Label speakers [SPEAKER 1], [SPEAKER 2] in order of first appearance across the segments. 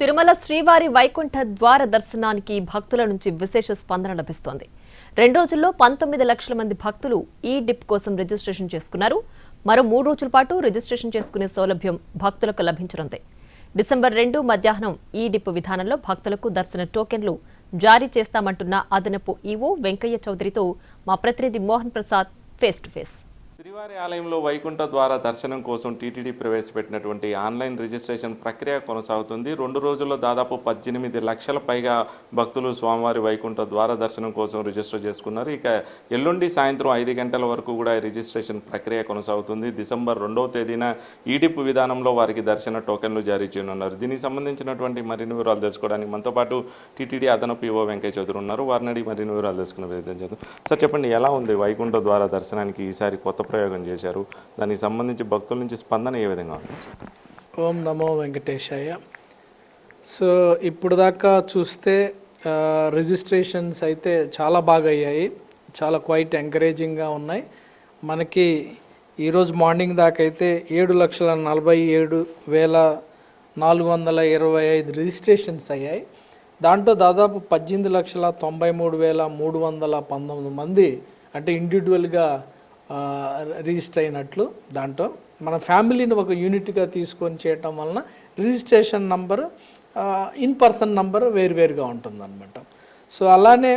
[SPEAKER 1] తిరుమల శ్రీవారి వైకుంఠ ద్వార దర్శనానికి భక్తుల నుంచి విశేష స్పందన లభిస్తోంది. రెండు రోజుల్లో పంతొమ్మిది లక్షల మంది భక్తులు ఈ డిప్ కోసం రిజిస్ట్రేషన్ చేసుకున్నారు. మరో మూడు రోజుల పాటు రిజిస్ట్రేషన్ చేసుకునే సౌలభ్యం భక్తులకు లభించనుంది. డిసెంబర్ రెండు మధ్యాహ్నం ఈ డిప్ విధానంలో భక్తులకు దర్శన టోకెన్లు జారీ చేస్తామంటున్న అదనపు ఈవో వెంకయ్య చౌదరితో మా ప్రతినిధి Mohan Prasad face to face.
[SPEAKER 2] శ్రీవారి ఆలయంలో వైకుంఠ ద్వారా దర్శనం కోసం టీటీడీ ప్రవేశపెట్టినటువంటి ఆన్లైన్ రిజిస్ట్రేషన్ ప్రక్రియ కొనసాగుతుంది. రెండు రోజుల్లో దాదాపు పద్దెనిమిది లక్షల పైగా భక్తులు స్వామివారి వైకుంఠ ద్వారా దర్శనం కోసం రిజిస్టర్ చేసుకున్నారు. ఇక ఎల్లుండి సాయంత్రం ఐదు గంటల వరకు కూడా రిజిస్ట్రేషన్ ప్రక్రియ కొనసాగుతుంది. డిసెంబర్ రెండవ తేదీన ఈడిపు విధానంలో వారికి దర్శన టోకెన్లు జారీ చేయనున్నారు. దీనికి సంబంధించినటువంటి మరిన్ని వివరాలు తెలుసుకోవడానికి మనతో పాటు టీటీడీ అదనపు ఈవో వెంకయ్య చౌదరి ఉన్నారు. వారిని మరిన్ని వివరాలు తెలుసుకునే ప్రయత్నం చేద్దాం. సార్ చెప్పండి ఎలా ఉంది వైకుంఠ ద్వారా దర్శనానికి ఈసారి కొత్త ప్రయోగం చేశారు. దానికి సంబంధించి భక్తుల నుంచి స్పందన ఏ విధంగా ఉంది?
[SPEAKER 3] ఓం నమో వెంకటేశయ్య సో ఇప్పుడు దాకా చూస్తే రిజిస్ట్రేషన్స్ అయితే చాలా బాగా అయ్యాయి చాలా క్వైట్ ఎంకరేజింగ్గా ఉన్నాయి. మనకి ఈరోజు మార్నింగ్ దాకా అయితే ఏడు లక్షల నలభై ఏడు వేల నాలుగు వందల ఇరవై ఐదు రిజిస్ట్రేషన్స్ అయ్యాయి. దాంట్లో దాదాపు పద్దెనిమిది లక్షల తొంభై మూడు వేల మూడు వందల పంతొమ్మిది మంది అంటే ఇండివిజువల్గా రిజిస్టర్ అయినట్లు దాంట్లో. మన ఫ్యామిలీని ఒక యూనిట్గా తీసుకొని చేయటం వలన registration number in person number వేరువేరుగా ఉంటుందన్నమాట. సో అలానే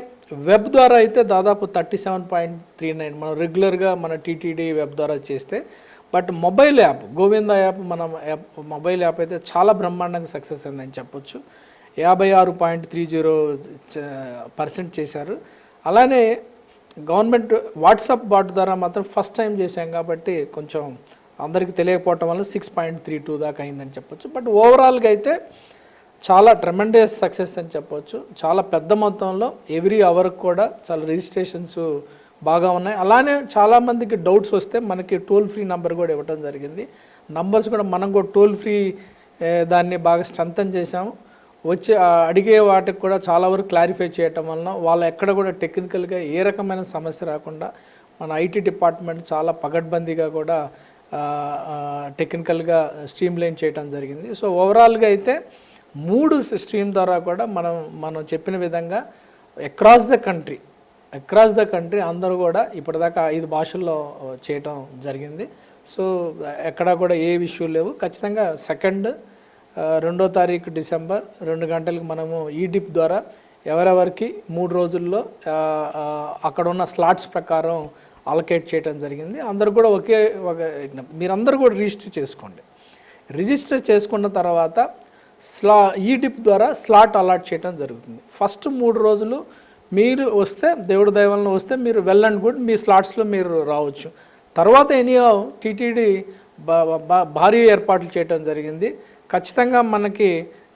[SPEAKER 3] వెబ్ ద్వారా అయితే దాదాపు thirty seven point three nine మనం రెగ్యులర్గా మన టీటీడీ వెబ్ ద్వారా చేస్తే but mobile app Govinda app మన యాప్ మొబైల్ యాప్ అయితే చాలా బ్రహ్మాండంగా సక్సెస్ అయిందని చెప్పొచ్చు. యాభై ఆరు పాయింట్ త్రీ జీరో పర్సెంట్ చేశారు. అలానే గవర్నమెంట్ వాట్సాప్ బాట్ ద్వారా మాత్రం ఫస్ట్ టైం చేశాం కాబట్టి కొంచెం అందరికీ తెలియకపోవటం వల్ల సిక్స్ పాయింట్ త్రీ టూ దాకా అయిందని చెప్పొచ్చు. బట్ ఓవరాల్గా అయితే చాలా ట్రెమెండియస్ సక్సెస్ అని చెప్పొచ్చు. చాలా పెద్ద మొత్తంలో ఎవ్రీ అవర్ కూడా చాలా రిజిస్ట్రేషన్స్ బాగా ఉన్నాయి. అలానే చాలామందికి డౌట్స్ వస్తే మనకి టోల్ ఫ్రీ నెంబర్ కూడా ఇవ్వడం జరిగింది. నంబర్స్ కూడా మనం కూడా టోల్ ఫ్రీ దాన్ని బాగా స్ట్రెంథన్ చేసాము వచ్చి అడిగే వాటికి కూడా చాలా వరకు క్లారిఫై చేయటం వలన వాళ్ళు ఎక్కడ కూడా టెక్నికల్గా ఏ రకమైన సమస్య రాకుండా మన ఐటీ డిపార్ట్మెంట్ చాలా పగడ్బందీగా కూడా టెక్నికల్గా స్ట్రీమ్ లైన్ చేయడం జరిగింది. సో ఓవరాల్గా అయితే మూడు స్ట్రీమ్ ద్వారా కూడా మనం మనం చెప్పిన విధంగా across the country across the country అందరూ కూడా ఇప్పటిదాకా ఐదు భాషల్లో చేయటం జరిగింది. సో ఎక్కడా కూడా ఏ ఇష్యూ లేవు. ఖచ్చితంగా సెకండ్ రెండో తారీఖు డిసెంబర్ రెండు గంటలకు మనము ఈ డిప్ ద్వారా ఎవరెవరికి మూడు రోజుల్లో అక్కడ ఉన్న స్లాట్స్ ప్రకారం అలకేట్ చేయడం జరిగింది. అందరూ కూడా ఒకే ఒక మీరందరూ కూడా రిజిస్టర్ చేసుకోండి. రిజిస్టర్ చేసుకున్న తర్వాత స్లా ఈ డిప్ ద్వారా స్లాట్ అలాట్ చేయడం జరుగుతుంది. ఫస్ట్ మూడు రోజులు మీరు వస్తే దేవుడి దైవంలో వస్తే మీరు వెల్ అండ్ గుడ్ మీ స్లాట్స్లో మీరు రావచ్చు. తర్వాత ఎనీ టీటీడీ భారీ ఏర్పాట్లు చేయడం జరిగింది. ఖచ్చితంగా మనకి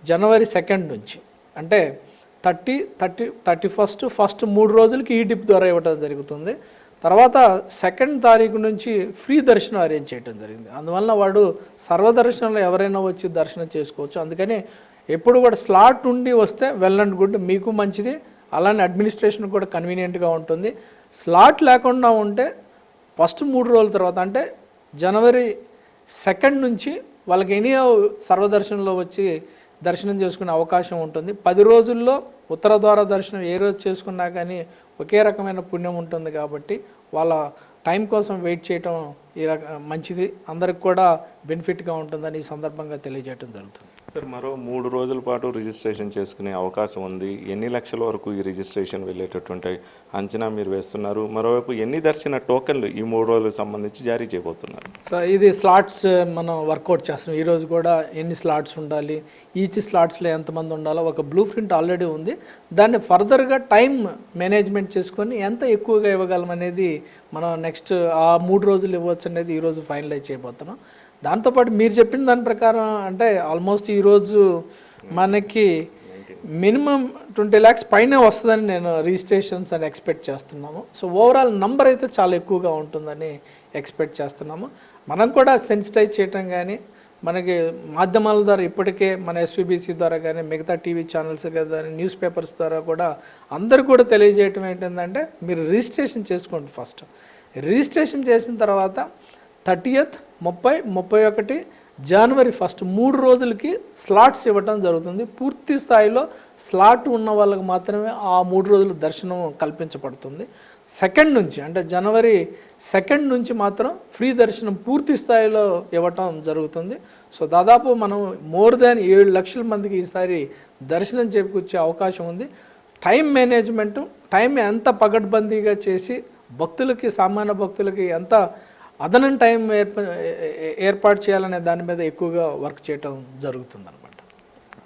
[SPEAKER 3] జనవరి సెకండ్ నుంచి అంటే thirty thirty thirty first first మూడు రోజులకి ఈ డిప్ ద్వారా ఇవ్వటం జరుగుతుంది. తర్వాత సెకండ్ తారీఖు నుంచి ఫ్రీ దర్శనం అరేంజ్ చేయడం జరిగింది. అందువలన వాడు సర్వదర్శనంలో ఎవరైనా వచ్చి దర్శనం చేసుకోవచ్చు. అందుకని ఎప్పుడు కూడా స్లాట్ ఉండి వస్తే వెల్ అండ్ గుడ్ మీకు మంచిది. అలానే అడ్మినిస్ట్రేషన్ కూడా కన్వీనియంట్గా ఉంటుంది. స్లాట్ లేకుండా ఉంటే ఫస్ట్ మూడు రోజుల తర్వాత అంటే జనవరి సెకండ్ నుంచి వాళ్ళకి ఎనీ సర్వదర్శనంలో వచ్చి దర్శనం చేసుకునే అవకాశం ఉంటుంది. పది రోజుల్లో ఉత్తర ద్వార దర్శనం ఏ రోజు చేసుకున్నా కానీ ఒకే రకమైన పుణ్యం ఉంటుంది కాబట్టి వాళ్ళ టైం కోసం వెయిట్ చేయటం ఈ రక మంచిది. అందరికి కూడా బెనిఫిట్గా ఉంటుందని ఈ సందర్భంగా తెలియజేయడం జరుగుతుంది.
[SPEAKER 2] సార్ మరో మూడు రోజుల పాటు రిజిస్ట్రేషన్ చేసుకునే అవకాశం ఉంది. ఎన్ని లక్షల వరకు ఈ రిజిస్ట్రేషన్ వెళ్ళేటటువంటి అంచనా మీరు వేస్తున్నారు? మరోవైపు ఎన్ని దర్శన టోకెన్లు ఈ మూడు రోజులకు సంబంధించి జారీ చేయబోతున్నారు?
[SPEAKER 3] సో ఇది స్లాట్స్ మనం వర్కౌట్ చేస్తాం ఈరోజు కూడా ఎన్ని స్లాట్స్ ఉండాలి ఈచ్ స్లాట్స్లో ఎంతమంది ఉండాలో ఒక బ్లూ ప్రింట్ ఆల్రెడీ ఉంది. దాన్ని ఫర్దర్గా టైం మేనేజ్మెంట్ చేసుకొని ఎంత ఎక్కువగా ఇవ్వగలం అనేది మనం నెక్స్ట్ ఆ మూడు రోజులు ఇవ్వచ్చు అనేది ఈరోజు ఫైనలైజ్ చేయబోతున్నాం. దాంతోపాటు మీరు చెప్పిన దాని ప్రకారం అంటే ఆల్మోస్ట్ ఈరోజు మనకి మినిమం ట్వంటీ ల్యాక్స్ పైనే వస్తుందని నేను రిజిస్ట్రేషన్స్ అని ఎక్స్పెక్ట్ చేస్తున్నాము. సో ఓవరాల్ నంబర్ అయితే చాలా ఎక్కువగా ఉంటుందని ఎక్స్పెక్ట్ చేస్తున్నాము. మనం కూడా సెన్సిటైజ్ చేయటం కానీ మనకి మాధ్యమాల ద్వారా ఇప్పటికే మన ఎస్విబిసి ద్వారా కానీ మిగతా టీవీ ఛానల్స్ కానీ న్యూస్ పేపర్స్ ద్వారా కూడా అందరు కూడా తెలియజేయటం ఏంటంటే మీరు రిజిస్ట్రేషన్ చేసుకోండి ఫస్ట్. రిజిస్ట్రేషన్ చేసిన తర్వాత థర్టీయత్ ముప్పై ముప్పై ఒకటి జనవరి ఫస్ట్ మూడు రోజులకి స్లాట్స్ ఇవ్వటం జరుగుతుంది. పూర్తి స్థాయిలో స్లాట్ ఉన్న వాళ్ళకి మాత్రమే ఆ మూడు రోజులు దర్శనం కల్పించబడుతుంది. సెకండ్ నుంచి అంటే జనవరి సెకండ్ నుంచి మాత్రం ఫ్రీ దర్శనం పూర్తి స్థాయిలో ఇవ్వటం జరుగుతుంది. సో దాదాపు మనం మోర్ దాన్ ఏడు లక్షల మందికి ఈసారి దర్శనం చేకూర్చే అవకాశం ఉంది. టైం మేనేజ్మెంటు టైం ఎంత పగడ్బందీగా చేసి భక్తులకి సామాన్య భక్తులకి ఎంత అదనం టైం ఏర్ప ఏర్పాటు చేయాలనే దాని మీద ఎక్కువగా వర్క్ చేయటం జరుగుతుంది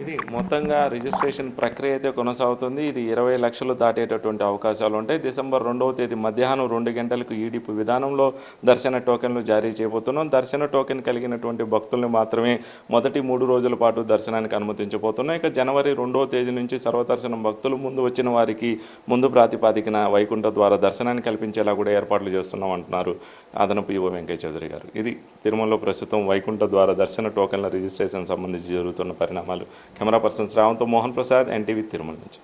[SPEAKER 2] ఇది మొత్తంగా రిజిస్ట్రేషన్ ప్రక్రియ అయితే కొనసాగుతుంది. ఇది ఇరవై లక్షలు దాటేటటువంటి అవకాశాలు ఉంటాయి. డిసెంబర్ రెండవ తేదీ మధ్యాహ్నం రెండు గంటలకు ఈడిపు విధానంలో దర్శన టోకెన్లు జారీ చేయబోతున్నాం. దర్శన టోకెన్ కలిగినటువంటి భక్తుల్ని మాత్రమే మొదటి మూడు రోజుల పాటు దర్శనానికి అనుమతించబోతున్నాం. ఇక జనవరి రెండవ తేదీ నుంచి సర్వదర్శనం భక్తులు ముందు వచ్చిన వారికి ముందు ప్రాతిపాదికన వైకుంఠ ద్వారా దర్శనాన్ని కల్పించేలా కూడా ఏర్పాట్లు చేస్తున్నాం అంటున్నారు అదనపు యువ వెంకయ్య చౌదరి గారు. ఇది తిరుమలలో ప్రస్తుతం వైకుంఠ ద్వారా దర్శన టోకెన్ల రిజిస్ట్రేషన్ సంబంధించి జరుగుతున్న పరిణామాలు. Camera person Shravanth Mohan Prasad NTV Tirumala నుంచి